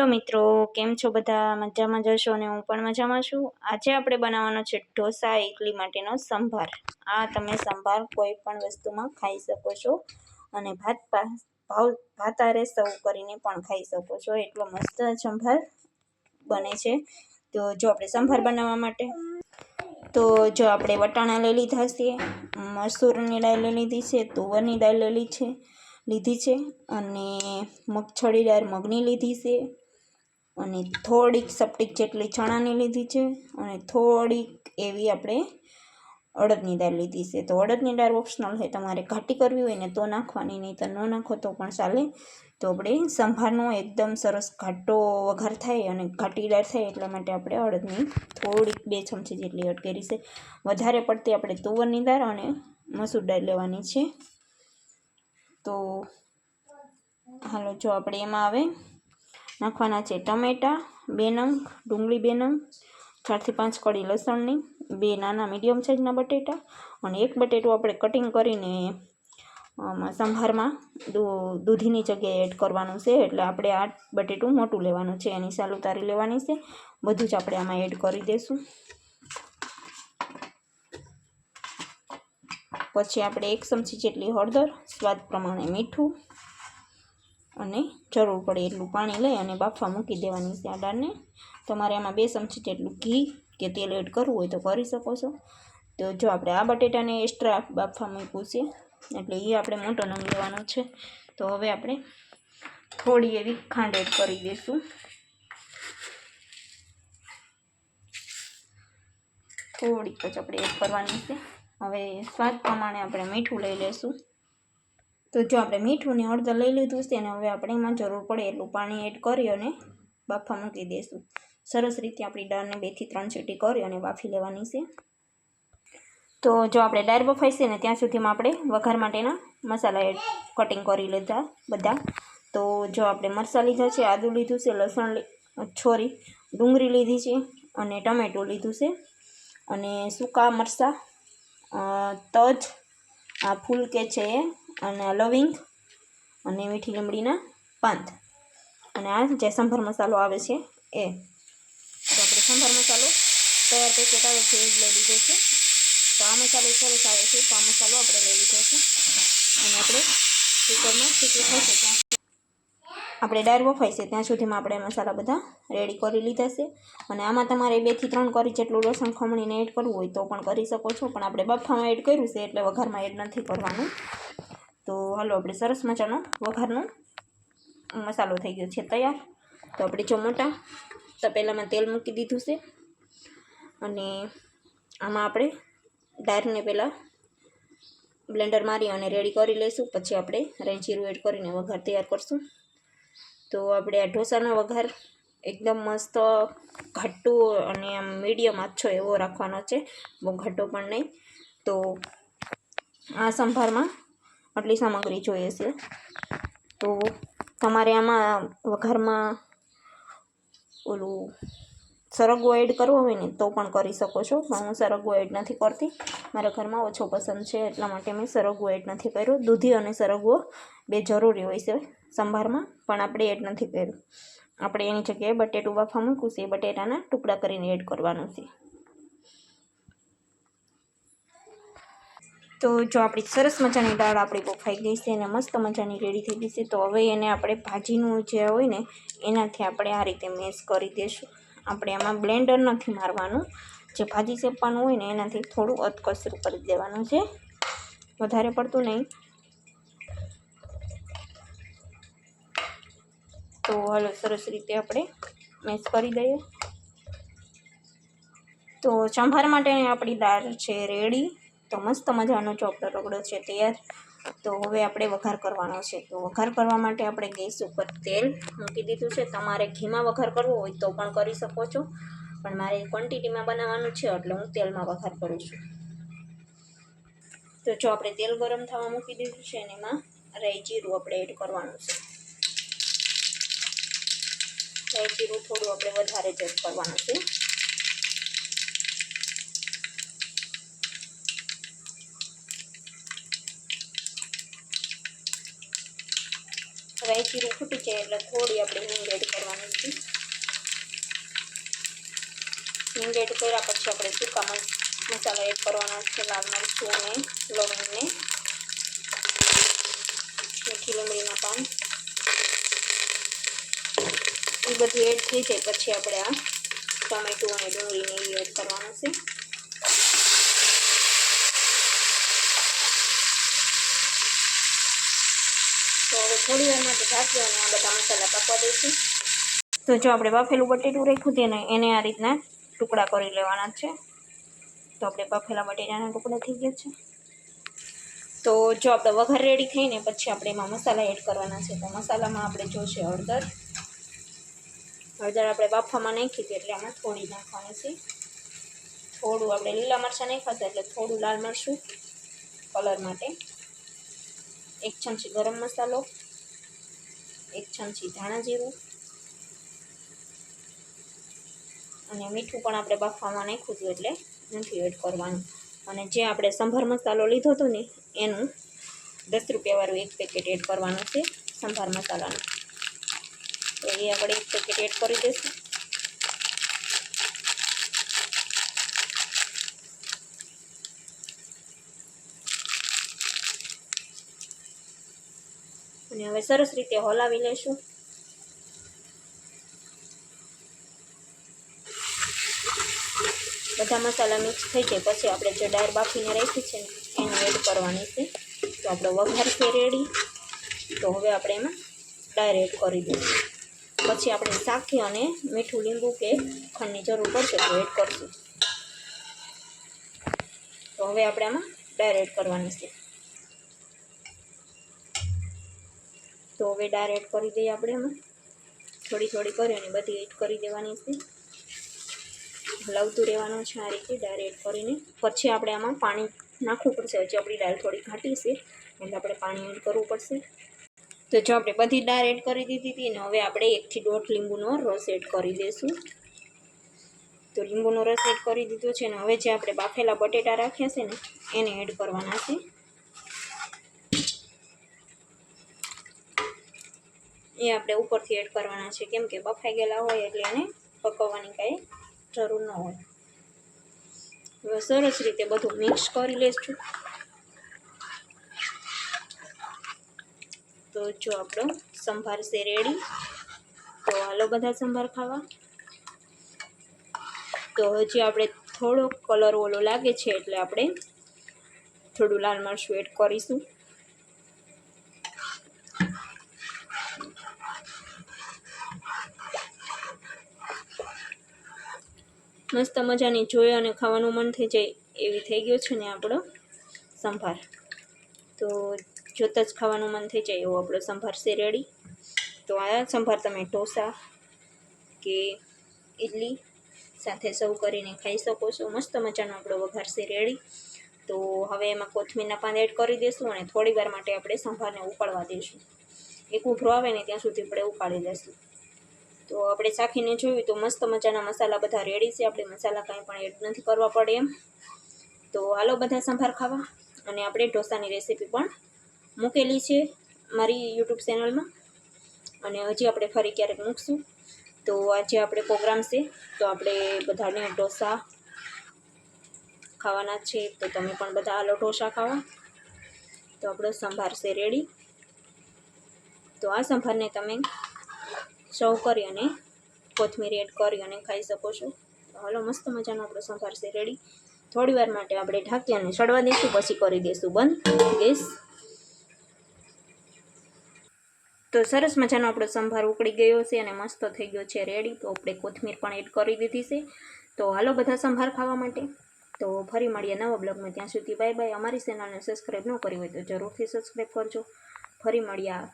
Hello મિત્રો, કેમ છો બધા? મજામાં જશો અને હું પણ મજામાં છું. આજે આપણે બનાવવાનો છે ઢોસા ઇડલી માટેનો સંભાર. આ તમે સંભાર કોઈ પણ વસ્તુમાં ખાઈ શકો છો અને ભાત ભાવ, ભાતારે સર્વ કરીને પણ ખાઈ શકો છો. એટલો મસ્ત સંભાર બને છે. તો જો આપણે સંભાર બનાવવા માટે, તો જો આપણે વટાણા લઈ લીધા છે, મસૂરની દાળ લઈ લીધી છે, તુવરની દાળ લઈ છે, લીધી છે અને મગછળી દાળ મગની લીધી છે. અને થોડીક સપટીક જેટલી ચણાની લીધી છે અને થોડીક એવી આપણે અડદની દાળ લીધી છે. તો અડદની દાળ ઓપ્શનલ છે તમારે ઘાટી કરવી હોય ને તો નાખવાની, નહીં તો ન નાખો તો પણ ચાલે. તો આપણે સંભારનો એકદમ સરસ ઘાટો વઘાર થાય અને ઘાટીદાર થાય એટલા માટે આપણે અડદની થોડીક બે ચમચી જેટલી અટકેરી છે. વધારે પડતી આપણે તુવરની દાળ અને મસૂર દાળ લેવાની છે. તો હાલો, જો આપણે એમાં આવે નાખવાના છે. ટમેટાં, બે નંગ, ડુંગળી બે નંગ, ચારથી પાંચ કળી લસણની, બે નાના મીડિયમ સાઇઝના બટેટા અને એક બટેટું આપણે કટિંગ કરીને સંભારમાં દૂધીની જગ્યાએ એડ કરવાનું છે. એટલે આપણે આ બટેટું મોટું લેવાનું છે. એની સાલ ઉતારી લેવાની છે. બધું જ આપણે આમાં એડ કરી દઈશું પછી આપણે એક ચમચી જેટલી હળદર, સ્વાદ પ્રમાણે મીઠું અને જરૂર પડે એટલું પાણી લઈ અને બાફવા મૂકી દેવાની છે આ દાળને તમારે આમાં બે ચમચી જેટલું ઘી કે તેલ એડ કરવું હોય તો કરી શકો છો. તો જો આપણે આ બટેટાને એક્સ્ટ્રા બાફવા મૂકવું છે, એટલે એ આપણે મોટો નંગ લેવાનો છે. તો હવે આપણે થોડી એવી ખાંડ એડ કરી દઈશું. થોડીક જ આપણે એડ કરવાની છે. હવે સ્વાદ પ્રમાણે આપણે મીઠું લઈ લઈશું તો જો આપણે મીઠું ને હળદર લઈ લીધું છે અને હવે આપણે એમાં જરૂર પડે એટલું પાણી એડ કરી અને બાફા મૂકી દઈશું સરસ રીતે આપણી દાળને બેથી ત્રણ સીટી કરી અને બાફી લેવાની છે. તો જો આપણે દાળ બફાઈ છે ને ત્યાં સુધીમાં આપણે વઘાર માટેના મસાલા એડ કટિંગ કરી લીધા બધા. તો જો આપણે મરચાં લીધા છે, આદું લીધું છે, લસણ છોરી ડુંગળી લીધી છે અને ટમેટું લીધું છે. અને સૂકા મરચાં તજ, આ ફૂલ કે છે અને લવિંગ અને મીઠી લીમડીના પાંદ અને આ જે સંભાર મસાલો આવે છે એ. તો આપણે સંભાર મસાલો તૈયાર પેકેટ આવે છે એ જ લઈ લીધો છે. તો આ મસાલો સરસ આવે છે. તો આ મસાલો આપણે લઈ લીધો છે. અને આપણે કુકરમાં સીટી થશે ત્યાં આપણે ડાયર વફાય છે. ત્યાં સુધીમાં આપણે મસાલા બધા રેડી કરી લીધા છે. અને આમાં તમારે બેથી ત્રણ કરી જેટલું લસણ, ખમણીને એડ કરવું હોય તો પણ કરી શકો છો. પણ આપણે બફામાં એડ કર્યું છે એટલે વઘારમાં એડ નથી કરવાનું. તો હાલો, આપણે સરસ મજાનો વઘારનો મસાલો થઈ ગયો છે તૈયાર. તો આપણે જો મોટા તપેલામાં તેલ મૂકી દીધું છે અને આમાં આપણે ડાયરને પહેલાં બ્લેન્ડર મારી અને રેડી કરી લઈશું. પછી આપણે રાઈ જીરું એડ કરીને વઘાર તૈયાર કરશું. તો આપણે આ ઢોસાનો વઘાર એકદમ મસ્ત ઘાટું અને આમ મીડિયમ આછો એવો રાખવાનો છે. બહુ ઘટ્ટો પણ નહીં. તો આ સંભારમાં આટલી સામગ્રી જોઈએ છે. તો તમારે આમાં વઘારમાં ઓલું સરગવો એડ કરવો હોય ને તો પણ કરી શકો છો. પણ હું સરગવો એડ નથી કરતી. મારા ઘરમાં ઓછો પસંદ છે, એટલા માટે મેં સરગવો એડ નથી કર્યો. દૂધી અને સરગવો બે જરૂરી હોય છે સંભારમાં, પણ આપણે એડ નથી કર્યું. આપણે એની જગ્યાએ બટેટું બાફા મૂકવું છે બટેટાના ટુકડા કરીને એડ કરવાનું છે. તો જો આપણી સરસ મજાની દાળ આપણી બફાઈ ગઈ છે અને મસ્ત મજાની રેડી થઈ ગઈ છે, તો હવે એને આપણે ભાજીનું જે હોય ને, એનાથી આપણે આ રીતે મેશ કરી દઈશું આપણે આમાં બ્લેન્ડર નથી મારવાનું. જે ભાજી શેપવાનું હોય ને, એનાથી થોડું અધકસરું કરી દેવાનું છે. વધારે પડતું નહીં. તો હલો, સરસ રીતે આપણે મેશ કરી દઈએ. તો સંભાર માટેની આપણી દાળ છે રેડી. તો મસ્ત મજાનો ચોપડો રગડો છે તૈયાર. તો હવે આપણે વઘાર કરવાનો છે. તો વઘાર કરવા માટે આપણે ગેસ ઉપર તેલ મૂકી દીધું છે. તમારે ઘીમાં વઘાર કરવો હોય તો પણ કરી શકો છો. પણ મારે ક્વોન્ટિટીમાં બનાવવાનું છે એટલે હું તેલમાં વઘાર કરું છું. તો જો આપણે તેલ ગરમ થવા મૂકી દીધું છે અને એમાં રાઈ જીરું આપણે એડ કરવાનું છે. રાઈ જીરું થોડું આપણે વધારે જ કરવાનું છે. वाई उठे थोड़ी अपने हिंगे मसाला एड करवा लाल मरचू ने लवन ने मीठी लीमड़ी पान बढ़ी एड थी जाए पी आप टमाटू डूँगी ने एड करवा હવે થોડી વાર માટે ઢાંકી અને આ બધા મસાલા પાકવા દઈશું. તો જો આપણે બાફેલું બટેટું રાખ્યું તેને એને આ રીતના ટુકડા કરી લેવાના છે. તો આપણે બાફેલા બટેટાના ટુકડા થઈ ગયા છે. તો જો આપણે વઘાર રેડી થઈને પછી આપણે એમાં મસાલા એડ કરવાના છે. તો મસાલામાં આપણે જોશે હળદર. હળદર આપણે બાફવામાં નાખી હતી એટલે આમાં થોડી નાખવાની છે. થોડું આપણે લીલા મરચાં નાખ્યા હતા એટલે થોડું લાલ મરચું કલર માટે. એક ચમચી ગરમ મસાલો, એક ચમચી ધાણા જીરું અને મીઠું પણ આપણે બાફવામાં નાખ્યું હતું એટલે નથી એડ કરવાનું. અને જે આપણે સંભાર મસાલો લીધો હતો ને, એનું દસ રૂપિયાવાળું એક પેકેટ એડ કરવાનું છે સંભાર મસાલાનું. તો એ આપણે એક પેકેટ એડ કરી દઈશું. અને હવે સરસ રીતે હલાવી લેશું. બધા મસાલા મિક્સ થઈ જાય પછી આપણે જે ડાયર બાફીને રાખી છે એને એડ કરવાની છે. તો આપણો વઘાર છે રેડી તો હવે આપણે એમાં ડાયર એડ કરી દઈશું. પછી આપણે શાખી અને મીઠું લીંબુ કે ખંડની જરૂર પડશે તો એડ કરશું. તો હવે આપણે આમાં ડાયર એડ કરવાની છે. તો હવે ડાળ એડ કરી દઈએ આપણે એમાં. થોડી થોડી કરી અને બધી એડ કરી દેવાની છે. હલાવતું રહેવાનું છે આ રીતે દાળ એડ કરીને. પછી આપણે આમાં પાણી નાખવું પડશે. હજી આપણી દાળ થોડી ઘાટી છે, એટલે આપણે પાણી એડ કરવું પડશે. તો જો આપણે બધી દાળ એડ કરી દીધી હતી ને હવે આપણે એકથી દોઢ લીંબુનો રસ એડ કરી દઈશું. તો લીંબુનો રસ એડ કરી દીધો છે ને હવે જે આપણે બાફેલા બટેટા રાખ્યા છે ને, એને એડ કરવાના છે. એ આપણે ઉપરથી એડ કરવાના છે. કેમ કે બફાઈ ગયેલા હોય એટલે એને પકવવાની કાંઈ જરૂર ન હોય. હવે સરસ રીતે બધું મિક્સ કરી લઈશું તો જો આપણો સંભાર છે રેડી તો હાલો બધા સંભાર ખાવા. તો હજી આપણે થોડો કલર ઓલો લાગે છે એટલે આપણે થોડું લાલ મરચું એડ કરીશું. મસ્ત મજાની જોઈ અને ખાવાનું મન થઈ જાય એવી થઈ ગયો છે ને આપણો સંભાર. તો જોતાં જ ખાવાનું મન થઈ જાય એવો આપણો સંભાર છે રેડી તો આ સંભાર તમે ઢોસા કે ઇડલી સાથે સર્વ કરીને ખાઈ શકો છો. મસ્ત મજાનો આપણો વઘાર છે રેડી તો હવે એમાં કોથમીરના પાન એડ કરી દઈશું અને થોડી વાર માટે આપણે સંભારને ઉકાળવા દઈશું એક ઉભરો આવે ને ત્યાં સુધી આપણે ઉકાળી લઈશું તો આપણે ચાખીને જોયું તો મસ્ત મજાના મસાલા બધા રેડી છે. આપણે મસાલા કાંઈ પણ એડ નથી કરવા પડે એમ. તો હાલો બધા સંભાર ખાવા. અને આપણે ઢોસાની રેસીપી પણ મૂકેલી છે મારી યુટ્યુબ ચેનલમાં. અને હજી આપણે ફરી ક્યારેક મૂકશું. તો આજે આપણે પ્રોગ્રામ છે. તો આપણે બધાને ઢોસા ખાવાના છે. તો તમે પણ બધા હાલો ઢોસા ખાવા. તો આપણો સંભાર છે રેડી તો આ સંભારને તમે સર્વ કરી અને કોથમીર એડ કરી અને ખાઈ શકો છો. હલો, મસ્ત મજાનો આપણો સંભાર છે રેડી થોડી વાર માટે આપણે ઢાંકી અને સડવા દઈશું, પછી કરી દઈશું બંધ. ગેસ તો સરસ મજાનો આપણો સંભાર ઉકળી ગયો છે અને મસ્ત થઈ ગયો છે રેડી તો આપણે કોથમીર પણ એડ કરી દીધી છે. તો હાલો, બધા સંભાર ખાવા માટે. તો ફરી મળીએ નવા બ્લોગમાં. ત્યાં સુધી બાય બાય અમારી ચેનલને સબસ્ક્રાઈબ ન કરી હોય તો જરૂરથી સબસ્ક્રાઈબ કરજો. ફરી મળ્યા